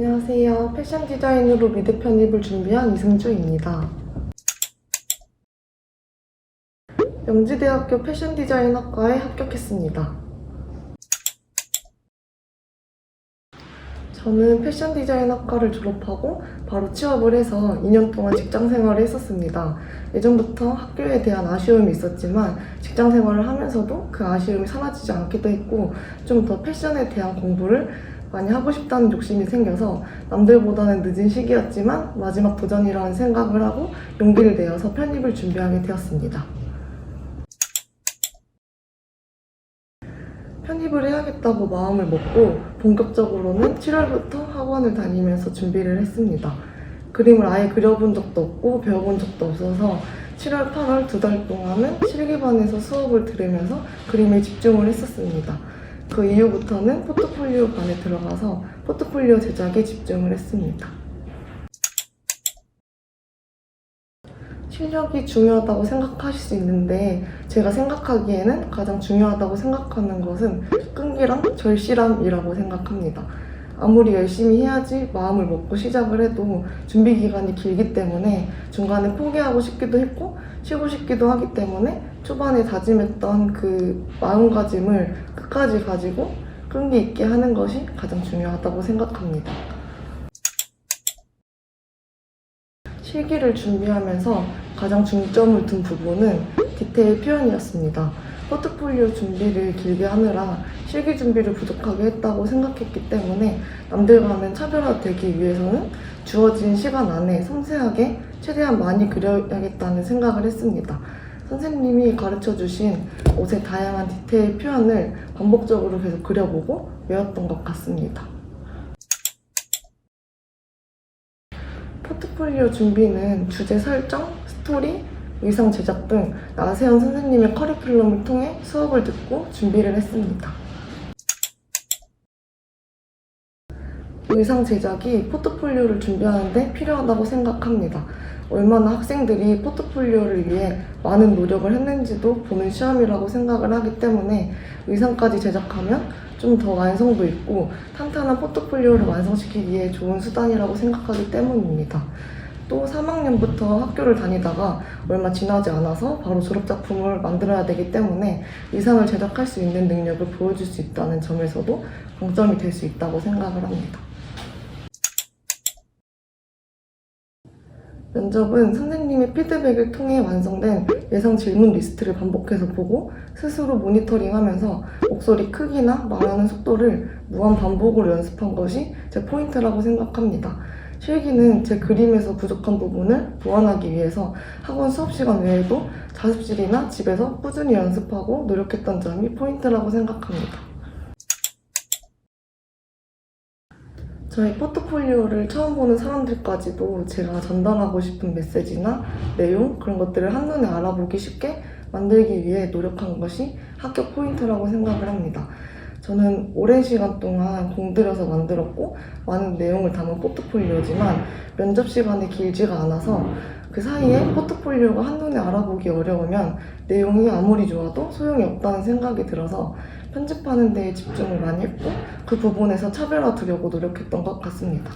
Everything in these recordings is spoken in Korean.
안녕하세요. 패션 디자인으로 미드 편입을 준비한 이승주입니다. 영지대학교 패션 디자인학과에 합격했습니다. 저는 패션 디자인학과를 졸업하고 바로 취업을 해서 2년 동안 직장 생활을 했었습니다. 예전부터 학교에 대한 아쉬움이 있었지만 직장 생활을 하면서도 그 아쉬움이 사라지지 않기도 했고 좀 더 패션에 대한 공부를 많이 하고 싶다는 욕심이 생겨서 남들보다는 늦은 시기였지만 마지막 도전이라는 생각을 하고 용기를 내어서 편입을 준비하게 되었습니다. 편입을 해야겠다고 마음을 먹고 본격적으로는 7월부터 학원을 다니면서 준비를 했습니다. 그림을 아예 그려본 적도 없고 배워본 적도 없어서 7월, 8월 두 달 동안은 실기반에서 수업을 들으면서 그림에 집중을 했었습니다. 그 이후부터는 포트폴리오 반에 들어가서 포트폴리오 제작에 집중을 했습니다. 실력이 중요하다고 생각하실 수 있는데 제가 생각하기에는 가장 중요하다고 생각하는 것은 끈기랑 절실함이라고 생각합니다. 아무리 열심히 해야지 마음을 먹고 시작을 해도 준비 기간이 길기 때문에 중간에 포기하고 싶기도 했고 쉬고 싶기도 하기 때문에 초반에 다짐했던 그 마음가짐을 끝까지 가지고 끈기 있게 하는 것이 가장 중요하다고 생각합니다. 실기를 준비하면서 가장 중점을 둔 부분은 디테일 표현이었습니다. 포트폴리오 준비를 길게 하느라 실기 준비를 부족하게 했다고 생각했기 때문에 남들과는 차별화되기 위해서는 주어진 시간 안에 섬세하게 최대한 많이 그려야겠다는 생각을 했습니다. 선생님이 가르쳐 주신 옷의 다양한 디테일 표현을 반복적으로 계속 그려보고 외웠던 것 같습니다. 포트폴리오 준비는 주제 설정, 스토리, 의상 제작 등 나세현 선생님의 커리큘럼을 통해 수업을 듣고 준비를 했습니다. 의상 제작이 포트폴리오를 준비하는데 필요하다고 생각합니다. 얼마나 학생들이 포트폴리오를 위해 많은 노력을 했는지도 보는 시험이라고 생각을 하기 때문에 의상까지 제작하면 좀 더 완성도 있고 탄탄한 포트폴리오를 완성시키기에 좋은 수단이라고 생각하기 때문입니다. 또 3학년부터 학교를 다니다가 얼마 지나지 않아서 바로 졸업작품을 만들어야 되기 때문에 의상을 제작할 수 있는 능력을 보여줄 수 있다는 점에서도 강점이 될 수 있다고 생각을 합니다. 면접은 선생님의 피드백을 통해 완성된 예상 질문 리스트를 반복해서 보고 스스로 모니터링하면서 목소리 크기나 말하는 속도를 무한 반복으로 연습한 것이 제 포인트라고 생각합니다. 실기는 제 그림에서 부족한 부분을 보완하기 위해서 학원 수업 시간 외에도 자습실이나 집에서 꾸준히 연습하고 노력했던 점이 포인트라고 생각합니다. 저희 포트폴리오를 처음 보는 사람들까지도 제가 전달하고 싶은 메시지나 내용 그런 것들을 한눈에 알아보기 쉽게 만들기 위해 노력한 것이 합격 포인트라고 생각을 합니다. 저는 오랜 시간 동안 공들여서 만들었고 많은 내용을 담은 포트폴리오지만 면접 시간이 길지가 않아서 그 사이에 포트폴리오가 한눈에 알아보기 어려우면 내용이 아무리 좋아도 소용이 없다는 생각이 들어서 편집하는 데에 집중을 많이 했고 그 부분에서 차별화 두려고 노력했던 것 같습니다.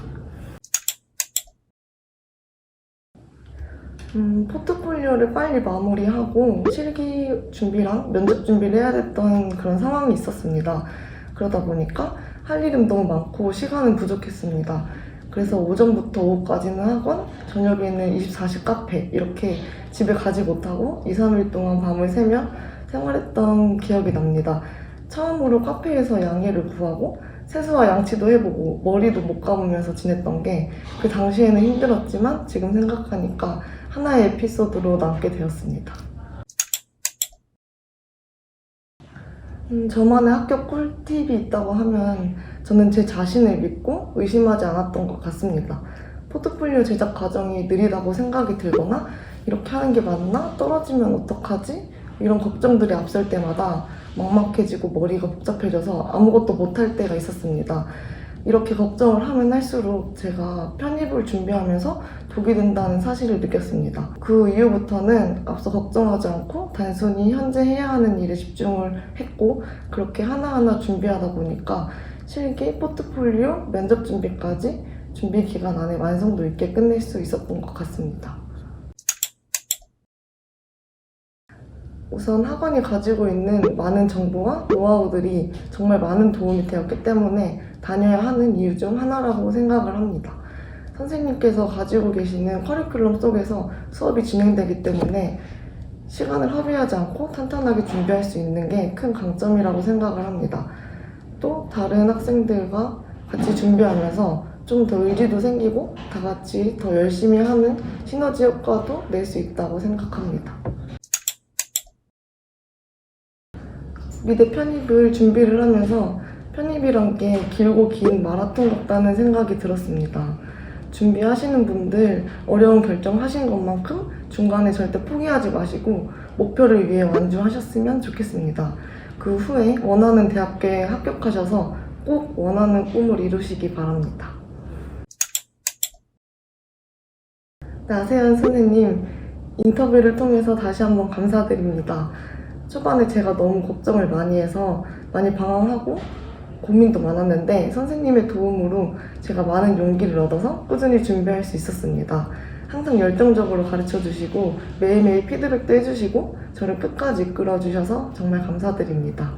음, 포트폴리오를 빨리 마무리하고 실기 준비랑 면접 준비를 해야 됐던 그런 상황이 있었습니다. 그러다 보니까 할 일은 너무 많고 시간은 부족했습니다. 그래서 오전부터 오후까지는 학원, 저녁에는 24시 카페 이렇게 집에 가지 못하고 2, 3일 동안 밤을 새며 생활했던 기억이 납니다. 처음으로 카페에서 양해를 구하고 세수와 양치도 해보고 머리도 못 감으면서 지냈던 게 그 당시에는 힘들었지만 지금 생각하니까 하나의 에피소드로 남게 되었습니다. 음, 저만의 학교 꿀팁이 있다고 하면 저는 제 자신을 믿고 의심하지 않았던 것 같습니다. 포트폴리오 제작 과정이 느리다고 생각이 들거나 이렇게 하는 게 맞나? 떨어지면 어떡하지? 이런 걱정들이 앞설 때마다 막막해지고 머리가 복잡해져서 아무것도 못할 때가 있었습니다. 이렇게 걱정을 하면 할수록 제가 편입을 준비하면서 독이 된다는 사실을 느꼈습니다. 그 이후부터는 앞서 걱정하지 않고 단순히 현재 해야 하는 일에 집중을 했고 그렇게 하나하나 준비하다 보니까 실기, 포트폴리오, 면접 준비까지 준비 기간 안에 완성도 있게 끝낼 수 있었던 것 같습니다. 우선 학원이 가지고 있는 많은 정보와 노하우들이 정말 많은 도움이 되었기 때문에 다녀야 하는 이유 중 하나라고 생각을 합니다. 선생님께서 가지고 계시는 커리큘럼 속에서 수업이 진행되기 때문에 시간을 허비하지 않고 탄탄하게 준비할 수 있는 게 큰 강점이라고 생각을 합니다. 또 다른 학생들과 같이 준비하면서 좀 더 의지도 생기고 다 같이 더 열심히 하는 시너지 효과도 낼 수 있다고 생각합니다. 미대 편입을 준비를 하면서 편입이란 게 길고 긴 마라톤 같다는 생각이 들었습니다. 준비하시는 분들 어려운 결정 하신 것만큼 중간에 절대 포기하지 마시고 목표를 위해 완주하셨으면 좋겠습니다. 그 후에 원하는 대학교에 합격하셔서 꼭 원하는 꿈을 이루시기 바랍니다. 네, 아세안 선생님, 인터뷰를 통해서 다시 한번 감사드립니다. 초반에 제가 너무 걱정을 많이 해서 많이 방황하고 고민도 많았는데 선생님의 도움으로 제가 많은 용기를 얻어서 꾸준히 준비할 수 있었습니다. 항상 열정적으로 가르쳐 주시고 매일매일 피드백도 해주시고 저를 끝까지 이끌어 주셔서 정말 감사드립니다.